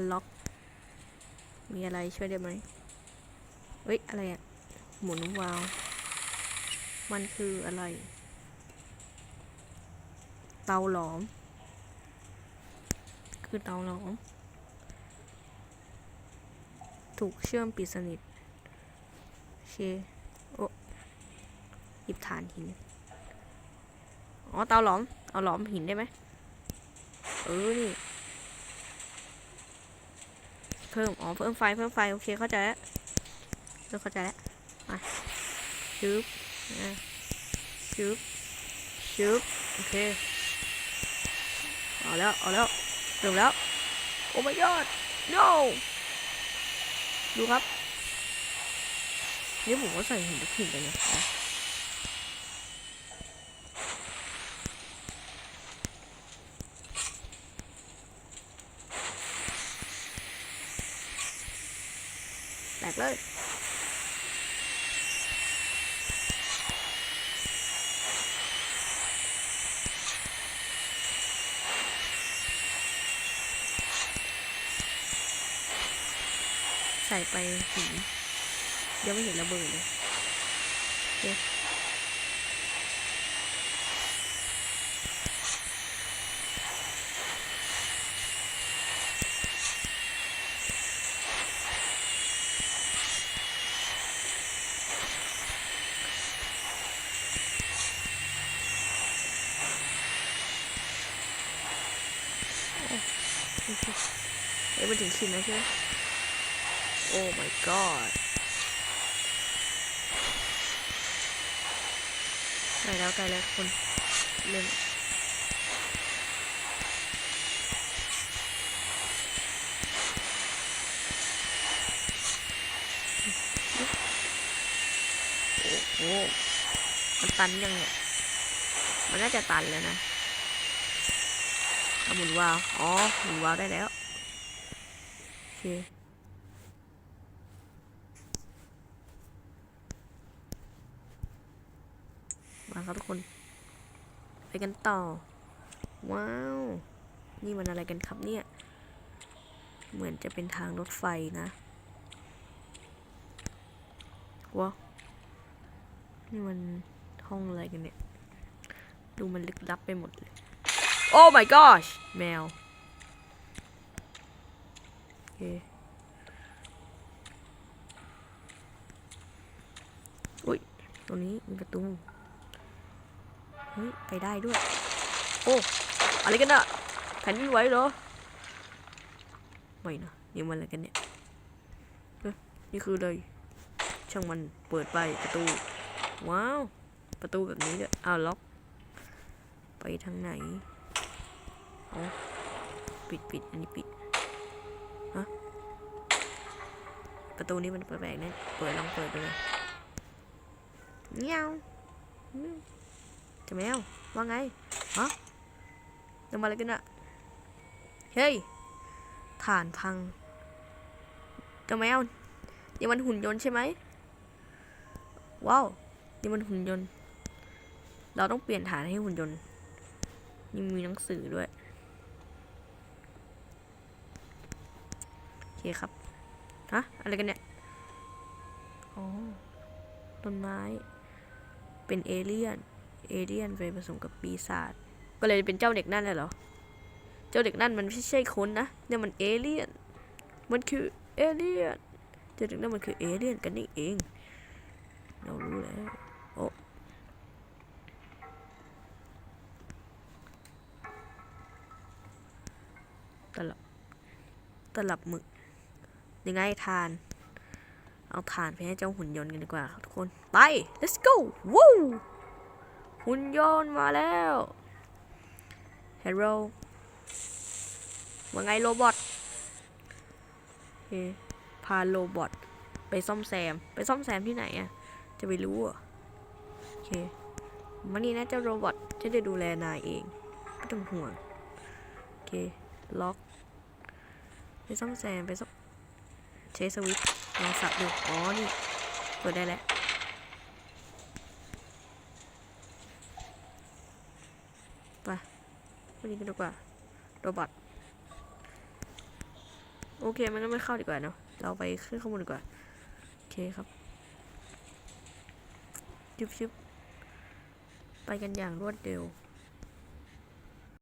นล็อก มีอะไรช่วยได้ไหมเฮ้ย อะไรอะหมุนวาล์วมันคืออะไร เตาหลอม คือเตาหลอม ถูกเชื่อมปิดสนิท โอเค โอ้หยิบฐานหิน อ๋อ เตาหลอม เอาหลอมหินได้ไหม เออ นี่ เพิ่ม อ๋อ เพิ่มไฟ เพิ่มไฟ โอเค เข้าใจแล้วเริ่มเข้าใจแล้วมาชึบชึบชึบโอเค เอาแล้ว เอาแล้วเริ่มแล้ว โอ้ my god no ดูครับ นี่ผมก็ใส่หินทุกหินเลยนะ แตกเลยใส่ไปหินยังไม่เห็นระเบิดเลย เอ้ยมันถึงชิ้นแล้วใช่ไหมโอ้ my god ใกลแล้วใกลแล้วทุกคนเริ่มโอ้โหมันตันยังเนี่ย มันน่าจะตันแล้วนะ หมุนวาล์วอ๋อหมุนวาล์วได้แล้วโอเคมาครับทุกคน ไปกันต่อ ว้าว นี่มันอะไรกันครับเนี่ย เหมือนจะเป็นทางรถไฟนะว้าวนี่มันห้องอะไรกันเนี่ย ดูมันลึกลับไปหมดเลย โอ้ my gosh แมว โอเคอุ้ยตรงนี้มีประตู เฮ้ย ไปได้ด้วย โอ้ อะไรกันอะแผ่นดินไหวเหรอ ไม่นะนี่มันอะไรกันเนี่ยนี่คือเลย ช่างมันเปิดไปประตู ว้าว ประตูแบบนี้ด้วยอ้าวล็อก ไปทางไหน ปิดปิดอันนี้ปิดฮะประตูนี้มันแปลกๆนะเปิดลองเปิดดูเลยเงี้ยวอืมเจะแมวว่าไงฮะทำอะไรกันอะเฮ้ยฐานพังจะแมวนี่มันหุ่นยนต์ใช่ไหมว้าวนี่มันหุ่นยนต์ เราต้องเปลี่ยนฐานให้หุ่นยนต์นี่มีหนังสือด้วย โอ เคครับฮะอะไรกันเนี่ยอ๋อต้นไม้ เป็นเอเลี่ยน เอเลี่ยนไปผสมกับปีศาจ ก็เลยเป็นเจ้าเด็กนั่นเลยเหรอ เจ้าเด็กนั่นมันไม่ใช่คนนะเนี่ยมันเอเลี่ยน มันคือเอเลี่ยน เจ้าเด็กนั่นมันคือเอเลี่ยนกันนี่เอง เรารู้แล้วโอ้ตลับ ตลับหมึก ยังไงทาน เอาถ่านไปให้เจ้าหุ่นยนต์กันดีกว่าทุกคน ไป let's go วู้หุ่นยนต์มาแล้วเฮโร่ว่าไงโรบอทเคพาโรบอทไปซ่อมแซม ไปซ่อมแซมที่ไหนอะจะไปรู้อะโอเคมานี่นะเจ้าโรบอทจะได้ดูแลนายเองไม่ต้องห่วง โอเค ล็อก ไปซ่อมแซม ไปซ่อม ใช้สวิตช์ลองสับดู อ๋อ นี่เปิดได้แล้ว ไปวันนี้กันดีกว่าโรบอทโอเค มันก็ไม่เข้าดีกว่าเนาะ เราไปขึ้นข้างบนดีกว่า โอเคครับชึบชึบไปกันอย่างรวดเร็ว